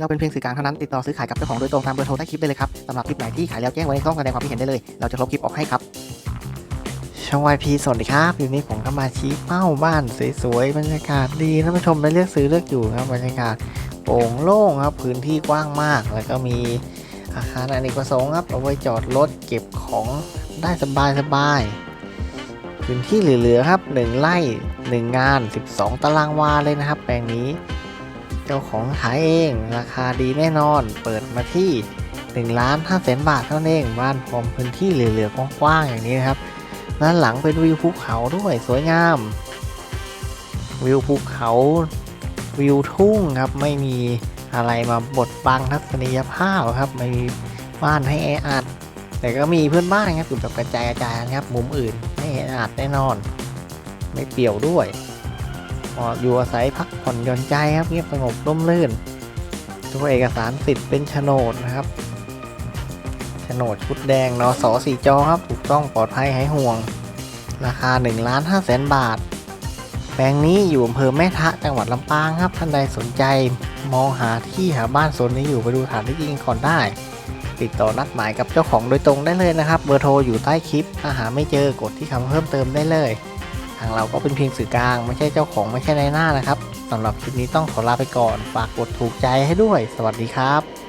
เราเป็นเพียงสื่อกลางเท่านั้นติดต่อซื้อขายกับเจ้าของโดยตรงตามเบอร์โทรใต้คลิปได้เลยครับสำหรับคลิปไหนที่ขายแล้วแจ้งไว้ในช่องแสดงความคิดเห็นได้เลย เราจะลบคลิปออกให้ครับ ช่องวายพีสวัสดีครับอยู่นี้ผมก็มาชี้เป้าบ้านสวยๆบรรยากาศดีท่านผู้ชมไปเลือกซื้อเลือกอยู่ครับบรรยากาศโปร่งโล่งครับพื้นที่กว้างมาก แล้วก็มีอาคารอเนกประสงค์ครับเอาไว้จอดรถเก็บของได้สบายสบายๆพื้นที่เหลือๆครับ 1ไร่ 1 งาน 12 ตารางวาเลยนะครับ แปลงนี้ จ้าของขายเอง ราคาดีแน่นอน เปิดมาที่1ล้าน5แสนบาทเท่านั้นเอง บ้านพร้อมพื้นที่เหลือๆกว้างๆอย่างนี้นะครับ ด้านหลังเป็นวิวภูเขาด้วยสวยงาม วิวภูเขาวิวทุ่งครับไม่มีอะไรมาบดบังทัศนียภาพครับไม่มีบ้านให้แออัด แต่ก็มีเพื่อนบ้านครับอยู่แบบกระจายกระจายนะครับมุมอื่นไม่แออัดแน่นอน ไม่เปี่ยวด้วย อยู่อาศัยพักผ่อนหย่อนใจครับเงียบสงบร่มรื่นตัวเอกสารสิทธิ์เป็นโฉนดนะครับโฉนดชุดแดงนอสสีจอครับถูกต้องปลอดภัยหายห่วง ราคา1ล้าน5แสนบาท แปลงนี้อยู่อำเภอแม่ทะจังหวัดลำปางครับท่านใดสนใจมองหาที่หาบ้านโซนนี้อยู่ไปดูฐานที่จริงก่อนได้ ติดต่อนัดหมายกับเจ้าของโดยตรงได้เลยนะครับ เบอร์โทรอยู่ใต้คลิป ถ้าหาไม่เจอกดที่คำเพิ่มเติมได้เลย ทางเราก็เป็นเพียงสื่อกลาง ไม่ใช่เจ้าของไม่ใช่ในายหน้านะครับสำหรับคลิปนี้ต้องขอลาไปก่อน ฝากกดถูกใจให้ด้วย สวัสดีครับ